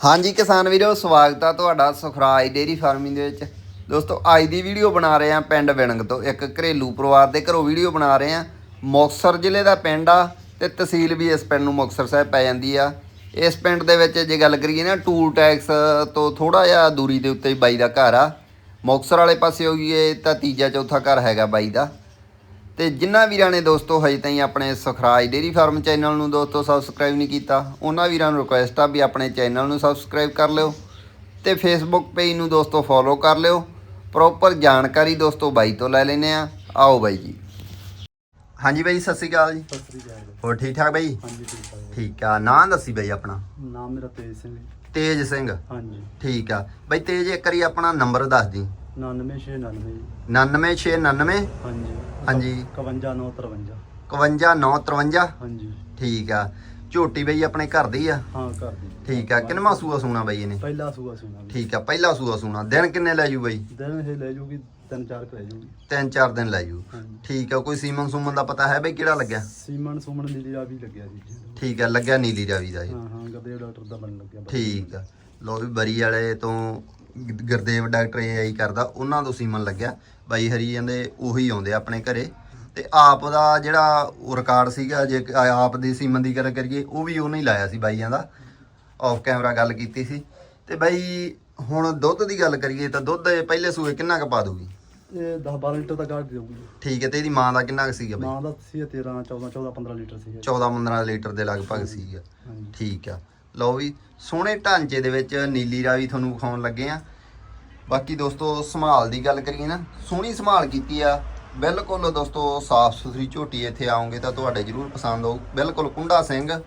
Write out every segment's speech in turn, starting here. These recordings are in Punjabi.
ਹਾਂਜੀ ਕਿਸਾਨ ਵੀਰੋ, ਸਵਾਗਤ ਆ ਤੁਹਾਡਾ ਸੁਖਰਾਜ ਡੇਰੀ ਫਾਰਮਿੰਗ ਦੇ ਵਿੱਚ। ਦੋਸਤੋ, ਅੱਜ ਦੀ ਵੀਡੀਓ ਬਣਾ ਰਹੇ ਆ ਪਿੰਡ ਵਿਣਗ ਤੋਂ, ਇੱਕ ਘਰੇਲੂ ਪਰਿਵਾਰ ਦੇ ਘਰੋਂ ਵੀਡੀਓ ਬਣਾ ਰਹੇ ਆ। ਮੁਕਤਸਰ ਜ਼ਿਲ੍ਹੇ ਦਾ ਪਿੰਡ ਆ ਤੇ ਤਹਿਸੀਲ ਵੀ ਇਸ ਪਿੰਡ ਨੂੰ ਮੁਕਤਸਰ ਸਾਹਿਬ ਪੈ ਜਾਂਦੀ ਆ। ਇਸ ਪਿੰਡ ਦੇ ਵਿੱਚ ਜੇ ਗੱਲ ਕਰੀਏ ਨਾ, ਟੂਲ ਟੈਕਸ ਤੋਂ ਥੋੜਾ ਜਿਹਾ ਦੂਰੀ ਦੇ ਉੱਤੇ ਹੀ ਬਾਈ ਦਾ ਘਰ ਆ। ਮੁਕਤਸਰ ਵਾਲੇ ਪਾਸੇ ਹੋਈਏ ਤਾਂ ਤੀਜਾ ਚੌਥਾ ਘਰ ਹੈਗਾ ਬਾਈ ਦਾ। ਤੇ ਜਿਨ੍ਹਾਂ ਵੀਰਾਂ ਨੇ ਦੋਸਤੋ ਹਜੇ ਤਾਈਂ ਆਪਣੇ ਸੁਖਰਾਜ ਡੇਰੀ ਫਾਰਮ ਚੈਨਲ ਨੂੰ ਦੋਸਤੋ ਸਬਸਕ੍ਰਾਈਬ ਨਹੀਂ ਕੀਤਾ ਉਹਨਾਂ ਵੀਰਾਂ ਨੂੰ ਰਿਕੁਐਸਟ ਆ ਵੀ ਆਪਣੇ ਚੈਨਲ ਨੂੰ ਸਬਸਕ੍ਰਾਈਬ ਕਰ ਲਿਓ ਤੇ ਫੇਸਬੁੱਕ ਪੇਜ ਨੂੰ ਦੋਸਤੋ ਫੋਲੋ ਕਰ ਲਿਓ। ਪ੍ਰੋਪਰ ਜਾਣਕਾਰੀ ਦੋਸਤੋ ਬਾਈ ਤੋਂ ਲੈ ਲੈਨੇ ਆ ਆਓ ਬਾਈ ਜੀ। ਹਾਂਜੀ ਬਾਈ ਸਤਿ ਸ਼੍ਰੀ ਅਕਾਲ ਜੀ। ਸਤਿ ਸ੍ਰੀ ਅਕਾਲ ਜੀ। ਹੋਰ ਠੀਕ ਠਾਕ ਬਾਈ? ਹਾਂਜੀ ਠੀਕ ਹੈ ਠੀਕ ਆ। ਨਾਂ ਦੱਸੀ ਬਾਈ ਆਪਣਾ? ਨਾਮ ਮੇਰਾ ਤੇਜ ਸਿੰਘ ਹੈ। ਤੇਜ ਸਿੰਘ। ਹਾਂਜੀ। ਠੀਕ ਆ। ਬਾਈ ਤੇਜ ਇੱਕ ਵਾਰੀ ਆਪਣਾ ਨੰਬਰ ਦੱਸ ਦੀ। 99699 ਜੀ। 99699 ਹਾਂਜੀ। ਹਾਂਜੀ। 51953 51953 ਹਾਂਜੀ। ਠੀਕ ਆ। ਝੋਟੀ ਬਈ ਆਪਣੇ ਘਰ ਦੀ ਆ? ਹਾਂ ਕਰ ਦੀ। ਠੀਕ ਆ। ਕਿੰਨਵਾਂ ਸੂਆ ਸੂਣਾ ਬਈ ਇਹਨੇ? ਪਹਿਲਾ ਸੂਆ ਸੁਣਾ ਠੀਕ ਆ ਪਹਿਲਾ ਸੂਆ ਸੂਣਾ। ਦਿਨ ਕਿੰਨੇ ਲੈ ਜੂ ਬਈ? ਦਿਨ ਇਹ ਲੈ ਜੂਗੀ ਤਿੰਨ ਚਾਰ ਲੈ ਜੂਗੀ। ਤਿੰਨ ਚਾਰ ਦਿਨ ਲੈ ਜੂ। ਠੀਕ ਆ ਕੋਈ ਸੀਮਨ ਸੁਮਨ ਦਾ ਪਤਾ ਹੈ ਬਈ ਕਿਹੜਾ ਲੱਗਿਆ? ਸੀਮਨ ਸੁਮਨ ਨੀਲੀ ਆ ਵੀ ਲੱਗਿਆ ਜੀ ਠੀਕ ਆ ਲੱਗਿਆ ਨੀਲੀ ਰਾਵੀ ਦਾ ਇਹ। ਹਾਂ ਹਾਂ ਗਦੇ ਡਾਕਟਰ ਦਾ ਬਣ ਲੱਗਿਆ। ਠੀਕ ਆ। ਲੋ ਵੀ ਬਰੀ ਵਾਲੇ ਤੋਂ ਗੁਰਦੇਵ ਡਾਕਟਰ ਏਆਈ ਕਰਦਾ ਉਹਨਾਂ ਤੋਂ ਸੀਮਨ ਲੱਗਿਆ। ਬਾਈ ਹਰੀ ਜਾਂਦੇ ਉਹੀ ਆਉਂਦੇ ਆਪਣੇ ਘਰੇ। ਤੇ ਆਪ ਦਾ ਜਿਹੜਾ ਰਿਕਾਰਡ ਸੀਗਾ ਜੇ ਆਪ ਦੀ ਸੀਮਨ ਦੀ ਗੱਲ ਕਰੀਏ ਉਹ ਵੀ ਉਹਨੇ ਹੀ ਲਾਇਆ ਸੀ ਬਾਈਆਂ ਦਾ। ਆਫ ਕੈਮਰਾ ਗੱਲ ਕੀਤੀ ਸੀ। ਤੇ ਬਾਈ ਹੁਣ ਦੁੱਧ ਦੀ ਗੱਲ ਕਰੀਏ ਤਾਂ ਦੁੱਧ ਪਹਿਲੇ ਸੂਏ ਕਿੰਨਾ ਕੁ ਪਾ ਦੂਗੀ ਇਹ 10 12 ਲੀਟਰ ਦਾ ਕੱਢ ਦੇਊਗੀ। ਠੀਕ ਹੈ ਤੇ ਇਹਦੀ ਮਾਂ ਦਾ ਕਿੰਨਾ ਕੁ ਸੀਗਾ ਬਾਈ? ਮਾਂ ਦਾ ਸੀ 13 14 14 15 ਲੀਟਰ ਸੀ 14 15 ਲੀਟਰ ਦੇ ਲਗਭਗ ਸੀਗਾ। ਠੀਕ ਆ। ਲਓ ਵੀ ਸੋਹਣੇ ਢਾਂਚੇ ਦੇ ਵਿੱਚ ਨੀਲੀ ਰਾਵੀ ਤੁਹਾਨੂੰ ਵਿਖਾਉਣ ਲੱਗੇ ਆ। ਬਾਕੀ ਦੋਸਤੋ, ਸੰਭਾਲ ਦੀ ਗੱਲ ਕਰੀਏ ਨਾ, ਸੋਹਣੀ ਸੰਭਾਲ ਕੀਤੀ ਆ। ਬਿਲਕੁਲ ਦੋਸਤੋ, ਸਾਫ਼ ਸੁਥਰੀ ਝੋਟੀ ਇੱਥੇ ਆਉਂਗੇ ਤਾਂ ਤੁਹਾਡੇ ਜਰੂਰ ਪਸੰਦ ਆਊ। ਬਿਲਕੁਲ ਕੁੰਡਾ ਸਿੰਘ,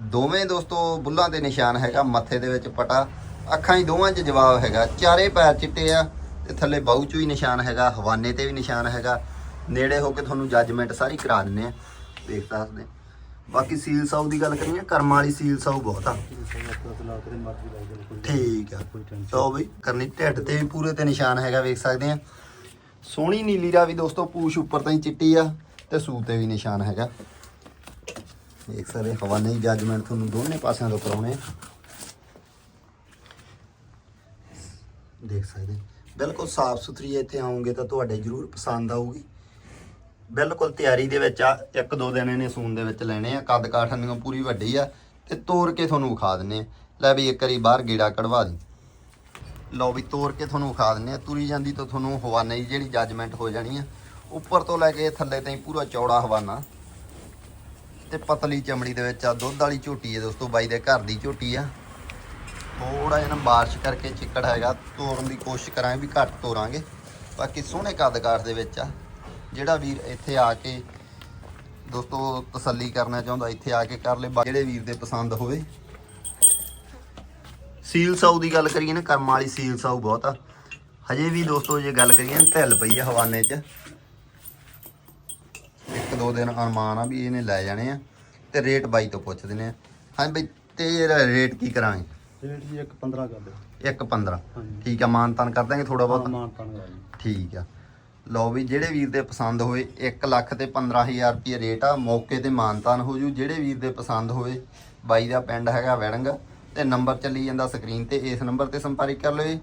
ਦੋਵੇਂ ਦੋਸਤੋ ਬੁੱਲਾਂ ਦੇ ਨਿਸ਼ਾਨ ਹੈਗਾ, ਮੱਥੇ ਦੇ ਵਿੱਚ ਪਟਾ। ਅੱਖਾਂ ਹੀ ਦੋਵਾਂ 'ਚ ਜਵਾਬ ਹੈਗਾ, ਚਾਰੇ ਪੈਰ ਚਿੱਟੇ ਆ ਤੇ ਥੱਲੇ ਬਾਹੂ 'ਚ ਵੀ ਨਿਸ਼ਾਨ ਹੈਗਾ, ਹਵਾਨੇ ਤੇ ਵੀ ਨਿਸ਼ਾਨ ਹੈਗਾ। ਨੇੜੇ ਹੋ ਕੇ ਤੁਹਾਨੂੰ ਜੱਜਮੈਂਟ ਸਾਰੀ ਕਰਾ ਦਿੰਨੇ ਆ। ਦੇਖ ਸਕਦੇ ਬਾਕੀ ਸੀਲ ਸਾਊ ਦੀ ਗੱਲ ਕਰੀਏ ਕਰਮ ਵਾਲੀ ਸੀਲ ਸਾਊ ਬਹੁਤ ਆ। ਠੀਕ ਆ। ਸੋ ਬਈ ਕਰਨੀ ਢਿੱਡ ਤੇ ਵੀ ਪੂਰੇ ਤੇ ਨਿਸ਼ਾਨ ਹੈਗਾ ਵੇਖ ਸਕਦੇ ਆ। ਸੋਹਣੀ ਨੀਲੀ ਦਾ ਵੀ ਦੋਸਤੋ ਪੂਛ ਉੱਪਰ ਤਾਂ ਹੀ ਚਿੱਟੀ ਆ ਤੇ ਸੂ ਤੇ ਵੀ ਨਿਸ਼ਾਨ ਹੈਗਾ। ਦੇਖ ਸਕਦੇ ਹਵਾਨੇ ਜੱਜਮੈਂਟ ਤੁਹਾਨੂੰ ਦੋਨੇ ਪਾਸਿਆਂ ਤੋਂ ਕਰਾਉਣੇ ਆ। ਦੇਖ ਸਕਦੇ ਬਿਲਕੁਲ ਸਾਫ਼ ਸੁਥਰੀ ਇੱਥੇ ਆਉਂਗੇ ਤਾਂ ਤੁਹਾਡੇ ਜਰੂਰ ਪਸੰਦ ਆਊਗੀ। ਬਿਲਕੁਲ ਤਿਆਰੀ ਦੇ ਵਿੱਚ ਆ, ਇੱਕ ਦੋ ਦਿਨ ਇਹਨੇ ਸੂਨ ਦੇ ਵਿੱਚ ਲੈਣੇ ਆ, ਕੱਦ ਕਾਠ ਕਾਠਾਂ ਪੂਰੀ ਵੱਡੀ ਆ, ਤੇ ਤੋੜ ਕੇ ਤੁਹਾਨੂੰ ਵਿਖਾ ਦਿੰਨੇ ਆ। ਲੈ ਵੀ ਇੱਕ ਵਾਰੀ ਬਾਹਰ ਗੇੜਾ ਕਢਵਾ ਦੀ। ਲਓ ਵੀ ਤੋੜ ਕੇ ਤੁਹਾਨੂੰ ਵਿਖਾ ਦਿੰਨੇ ਆ। ਤੁਰੀ ਜਾਂਦੀ ਤਾਂ ਤੁਹਾਨੂੰ ਹਵਾਨੇ ਦੀ ਜਿਹੜੀ ਜੱਜਮੈਂਟ ਹੋ ਜਾਣੀ ਆ। ਉੱਪਰ ਤੋਂ ਲੈ ਕੇ ਥੱਲੇ ਤਾਈਂ ਪੂਰਾ ਚੌੜਾ ਹਵਾਨਾ। ਤੇ ਪਤਲੀ ਚਮੜੀ ਦੇ ਵਿੱਚ ਆ, ਦੁੱਧ ਵਾਲੀ ਝੋਟੀ ਹੈ ਦੋਸਤੋ, ਬਾਈ ਦੇ ਘਰ ਦੀ ਝੋਟੀ ਆ। ਥੋੜਾ ਜਿਹਾ ਨਾ ਬਾਰਿਸ਼ ਕਰਕੇ ਚਿੱਕੜ ਹੈਗਾ ਤੋੜਨ ਦੀ ਕੋਸ਼ਿਸ਼ ਕਰਾਂਗੇ ਵੀ ਘੱਟ ਤੋਰਾਂਗੇ। ਬਾਕੀ ਸੋਹਣੇ ਕੱਦ ਕਾਠ ਦੇ ਵਿੱਚ ਆ। ਜਿਹੜਾ ਵੀਰ ਇੱਥੇ ਆ ਕੇ ਦੋਸਤੋ ਤਸੱਲੀ ਕਰਨਾ ਚਾਹੁੰਦਾ ਇੱਥੇ ਆ ਕੇ ਕਰ ਲੇ ਜਿਹੜੇ ਵੀਰ ਦੇ ਪਸੰਦ ਹੋਵੇ। ਸੀਲ ਸਾਊ ਦੀ ਗੱਲ ਕਰੀਏ ਨਾ ਕਰਮ ਵਾਲੀ ਸੀਲ ਸਾਊ ਬਹੁਤ ਆ। ਹਜੇ ਵੀ ਦੋਸਤੋ ਜੇ ਗੱਲ ਕਰੀਏ ਨਾ ਢਿੱਲ ਪਈ ਆ ਹਵਾਨੇ 'ਚ। ਇੱਕ ਦੋ ਦਿਨ ਅਰਮਾਨ ਆ ਵੀ ਇਹਨੇ ਲੈ ਜਾਣੇ ਆ ਤੇ ਰੇਟ ਬਾਈ ਤੋਂ ਪੁੱਛਦੇ ਨੇ ਹਾਂ ਬਈ ਤੇ ਇਹਦਾ ਰੇਟ ਕੀ ਕਰਾਂਗੇ? ਰੇਟ ਜੀ ਇੱਕ 15 ਕਰ ਦਿਓ। ਇੱਕ 15 ਹਾਂਜੀ। ਠੀਕ ਆ ਮਾਨ ਤਾਨ ਕਰ ਦਾਂਗੇ ਥੋੜਾ ਬਹੁਤ। ਮਾਨ ਤਾਨ ਕਰਾ ਠੀਕ ਆ। ਲਓ ਵੀ ਜਿਹੜੇ ਵੀਰ ਦੇ ਪਸੰਦ ਹੋਏ 1 ਲੱਖ ਤੇ 15000 ਰੁਪਏ ਰੇਟ ਆ, ਮੌਕੇ ਤੇ ਮਾਨਤਾਨ ਹੋ ਜੂ। ਜਿਹੜੇ ਵੀਰ ਦੇ ਪਸੰਦ ਹੋਵੇ ਬਾਈ ਦਾ ਪਿੰਡ ਹੈਗਾ ਵੈੜੰਗ, ਤੇ ਨੰਬਰ ਚੱਲੀ ਜਾਂਦਾ ਸਕਰੀਨ ਤੇ, ਇਸ ਨੰਬਰ ਤੇ ਸੰਪਰਕ ਕਰ ਲਓ ਜੀ।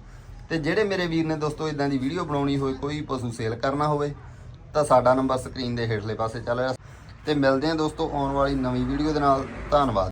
ਤੇ ਜਿਹੜੇ ਮੇਰੇ ਵੀਰ ਨੇ ਦੋਸਤੋ ਇਦਾਂ ਦੀ ਵੀਡੀਓ ਬਣਾਉਣੀ ਹੋਵੇ ਕੋਈ ਪਸ਼ੂ ਸੇਲ ਕਰਨਾ ਹੋਵੇ, ਤਾਂ ਸਾਡਾ ਨੰਬਰ ਸਕਰੀਨ ਦੇ ਹੇਠਲੇ ਪਾਸੇ ਚੱਲ ਰਿਹਾ। ਤੇ ਮਿਲਦੇ ਹਾਂ ਦੋਸਤੋ, ਆਉਣ ਵਾਲੀ ਨਵੀਂ ਵੀਡੀਓ ਦੇ ਨਾਲ। ਧੰਨਵਾਦ।